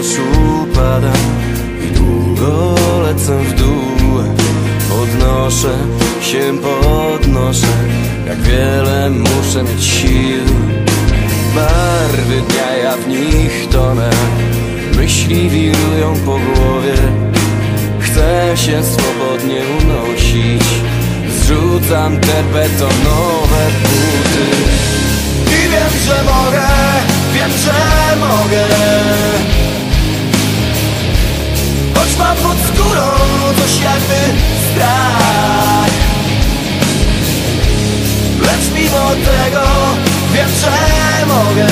upadam i długo lecę w dół. Podnoszę się, podnoszę Jak wiele muszę mieć sił. Barwy dnia, ja w nich tonę Myśli wirują po głowie. Chcę się swobodnie unosić Zrzucam te betonowe buty. I wiem, że mogę, wiem, że mam pod skórą coś jakby strach. Lecz mimo tego wiem, że mogę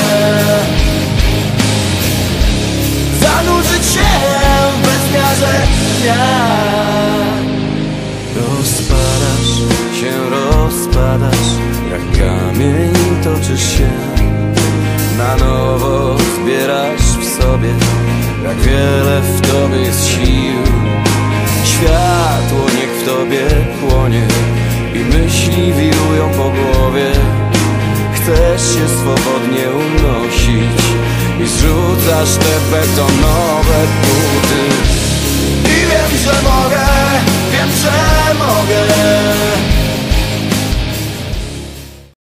Zanurzyć się w bezmiarze dnia. Rozpadasz się, rozpadasz Jak kamień toczysz się. Na nowo zbierasz w sobie Jak wiele w tobie jest sił. Światło niech w tobie płonie I myśli wirują po głowie. Chcesz się swobodnie unosić I zrzucasz te betonowe